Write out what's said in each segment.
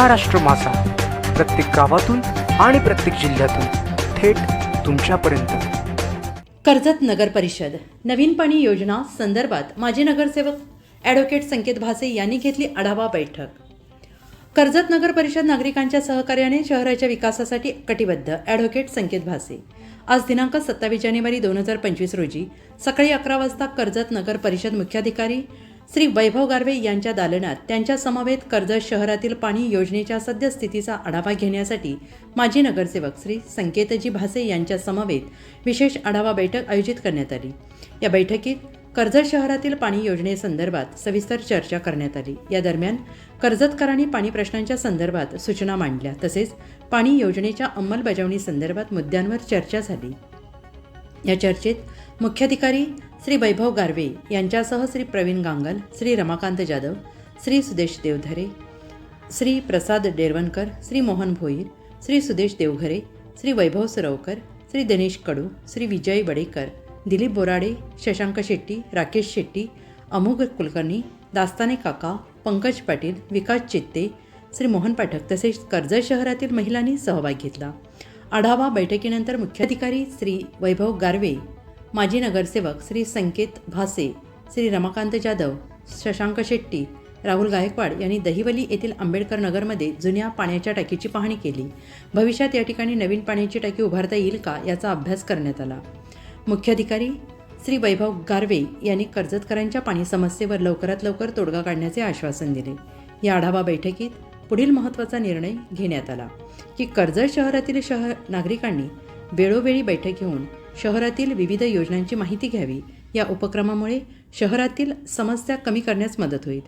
महाराष्ट्र मासा प्रत्येक गावातून आणि प्रत्येक जिल्ह्यातून थेट तुमच्यापर्यंत. कर्जत नगर परिषद. नवीन पाणी योजना संदर्भात माजी नगरसेवक ॲडव्होकेट संकेत भासे यांनी घेतली आढावा बैठक. कर्जत नगर परिषद नागरिकांच्या सहकार्याने शहराच्या विकासासाठी कटिबद्ध ॲडव्होकेट संकेत भासे. आज दिनांक सत्तावीस जानेवारी दोन हजार पंचवीस रोजी सकाळी अकरा वाजता कर्जत नगर परिषद मुख्याधिकारी श्री वैभव गारवे यांच्या दालनात त्यांच्या समवेत कर्जत शहरातील पाणी योजनेच्या सद्यस्थितीचा आढावा घेण्यासाठी माजी नगरसेवक श्री संकेतजी भासे यांच्या समवेत विशेष आढावा बैठक आयोजित करण्यात आली. या बैठकीत कर्जत शहरातील पाणी योजनेसंदर्भात सविस्तर चर्चा करण्यात आली. या दरम्यान कर्जतकरांनी पाणी प्रश्नांच्या संदर्भात सूचना मांडल्या. तसेच पाणी योजनेच्या अंमलबजावणी संदर्भात मुद्द्यांवर चर्चा झाली. या चर्चेत मुख्याधिकारी श्री वैभव गारवे यांच्यासह श्री प्रवीण गांगल श्री रमाकांत जाधव श्री सुदेश देवधरे श्री प्रसाद डेरवणकर श्री मोहन भोईर श्री सुदेश देवघरे श्री वैभव सरवकर श्री दिनेश कडू श्री विजय बडेकर दिलीप बोराडे शशांक शेट्टी राकेश शेट्टी अमोघ कुलकर्णी दास्ताने काका पंकज पाटील विकास चित्ते श्री मोहन पाठक तसेच कर्जत शहरातील महिलांनी सहभाग घेतला. आढावा बैठकीनंतर मुख्याधिकारी श्री वैभव गारवे माजी नगरसेवक श्री संकेत भासे श्री रमाकांत जाधव शशांक शेट्टी राहुल गायकवाड यांनी दहिवली येथील आंबेडकर नगरमध्ये जुन्या पाण्याच्या टाकीची पाहणी केली. भविष्यात या ठिकाणी नवीन पाण्याची टाकी उभारता येईल का याचा अभ्यास करण्यात आला. मुख्याधिकारी श्री वैभव गारवे यांनी कर्जतकरांच्या पाणी समस्येवर लवकरात लवकर तोडगा काढण्याचे आश्वासन दिले. या आढावा बैठकीत पुढील महत्त्वाचा निर्णय घेण्यात आला की कर्जत शहरातील शहर नागरिकांनी वेळोवेळी बैठक घेऊन शहरातील विविध योजनांची माहिती घ्यावी. या उपक्रमामुळे शहरातील समस्या कमी करण्यास मदत होईल.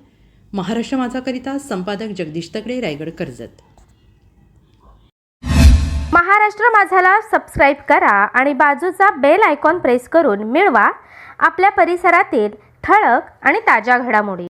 महाराष्ट्र माझाकरिता संपादक जगदीश तगडे रायगड कर्जत. महाराष्ट्र माझाला सबस्क्राईब करा आणि बाजूचा बेल आयकॉन प्रेस करून मिळवा. आपल्या परिसरातील ठळक आणि ताज्या घडामोडी.